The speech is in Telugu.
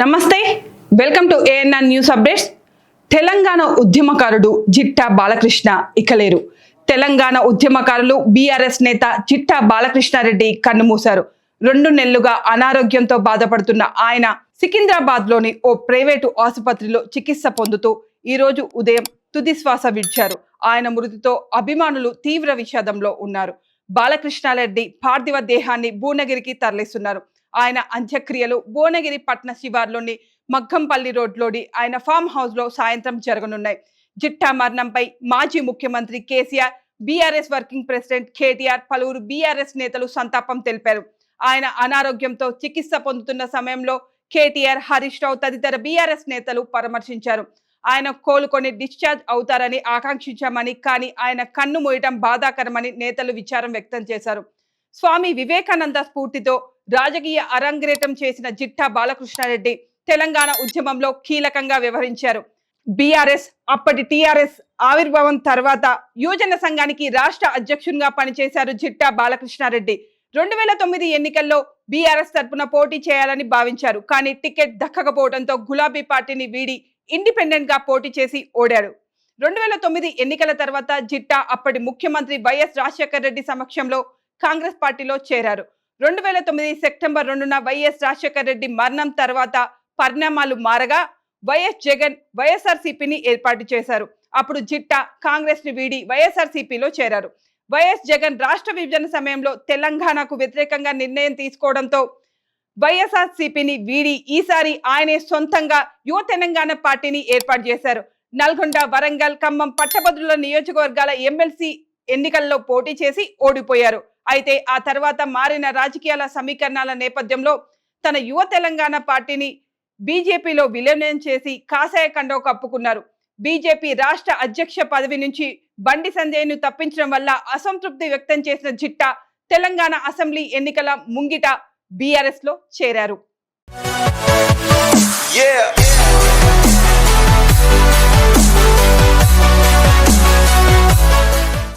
నమస్తే welcome to ANR news updates. Telangana ఉద్యమకారుడు జిట్టా బాలకృష్ణ ఇకలేరు. తెలంగాణ ఉద్యమకారులు బీఆర్ఎస్ నేత జిట్టా బాలకృష్ణారెడ్డి కన్నుమూశారు. రెండు నెలలుగా అనారోగ్యంతో బాధపడుతున్న ఆయన సికింద్రాబాద్లోని ఓ ప్రైవేటు ఆసుపత్రిలో చికిత్స పొందుతూ ఈ రోజు ఉదయం తుది శ్వాస విడిచారు. ఆయన మృతితో అభిమానులు తీవ్ర విషాదంలో ఉన్నారు. బాలకృష్ణారెడ్డి పార్థివ దేహాన్ని భువనగిరికి తరలిస్తున్నారు. ఆయన అంత్యక్రియలు భువనగిరి పట్న శివార్లోని మగ్గంపల్లి రోడ్లోని ఆయన ఫామ్ హౌస్లో సాయంత్రం జరగనున్నాయి. జిట్టా మరణంపై మాజీ ముఖ్యమంత్రి KCR BRS working president KTR పలువురు బీఆర్ఎస్ నేతలు సంతాపం తెలిపారు. ఆయన అనారోగ్యంతో చికిత్స పొందుతున్న సమయంలో కేటీఆర్ హరీష్ రావు తదితర బీఆర్ఎస్ నేతలు పరామర్శించారు. ఆయన కోలుకొని డిశ్చార్జ్ అవుతారని ఆకాంక్షించామని కానీ ఆయన కన్ను మూయటం బాధాకరమని నేతలు విచారం వ్యక్తం చేశారు. స్వామి వివేకానంద స్ఫూర్తితో రాజకీయ అరంగేటం చేసిన జిట్టా బాలకృష్ణారెడ్డి తెలంగాణ ఉద్యమంలో కీలకంగా వ్యవహరించారు. బీఆర్ఎస్ అప్పటి టీఆర్ఎస్ ఆవిర్భావం తర్వాత యువజన సంఘానికి రాష్ట్ర అధ్యక్షునిగా పనిచేశారు జిట్టా బాలకృష్ణారెడ్డి. రెండు వేల తొమ్మిది ఎన్నికల్లో బీఆర్ఎస్ తరపున పోటీ చేయాలని భావించారు. కానీ టికెట్ దక్కకపోవడంతో గులాబీ పార్టీని వీడి ఇండిపెండెంట్గా పోటీ చేసి ఓడారు. రెండు వేల తొమ్మిది ఎన్నికల తర్వాత జిట్టా అప్పటి ముఖ్యమంత్రి వైఎస్ రాజశేఖర రెడ్డి సమక్షంలో కాంగ్రెస్ పార్టీలో చేరారు. రెండు వేల తొమ్మిది సెప్టెంబర్ రెండున వైఎస్ రాజశేఖర రెడ్డి మరణం తర్వాత పరిణామాలు మారగా వైఎస్ జగన్ వైఎస్ఆర్సీపీని ఏర్పాటు చేశారు. అప్పుడు జిట్టా కాంగ్రెస్ని వీడి వైఎస్ఆర్సీపీలో చేరారు. వైఎస్ జగన్ రాష్ట్ర విభజన సమయంలో తెలంగాణకు వ్యతిరేకంగా నిర్ణయం తీసుకోవడంతో వైఎస్ఆర్సీపీని వీడి ఈసారి ఆయనే సొంతంగా యువ తెలంగాణ పార్టీని ఏర్పాటు చేశారు. నల్గొండ వరంగల్ ఖమ్మం పట్టభద్రుల నియోజకవర్గాల ఎమ్మెల్సీ ఎన్నికల్లో పోటీ చేసి ఓడిపోయారు. అయితే ఆ తర్వాత మారిన రాజకీయాల సమీకరణాల నేపథ్యంలో తన యువ తెలంగాణ పార్టీని బీజేపీలో విలీనం చేసి కాసాయ కండో కప్పుకున్నారు. బీజేపీ రాష్ట్ర అధ్యక్ష పదవి నుంచి బండి సంజయ్ను తప్పించడం వల్ల అసంతృప్తి వ్యక్తం చేసిన జిట్ట తెలంగాణ అసెంబ్లీ ఎన్నికల ముంగిట బీఆర్ఎస్లో చేరారు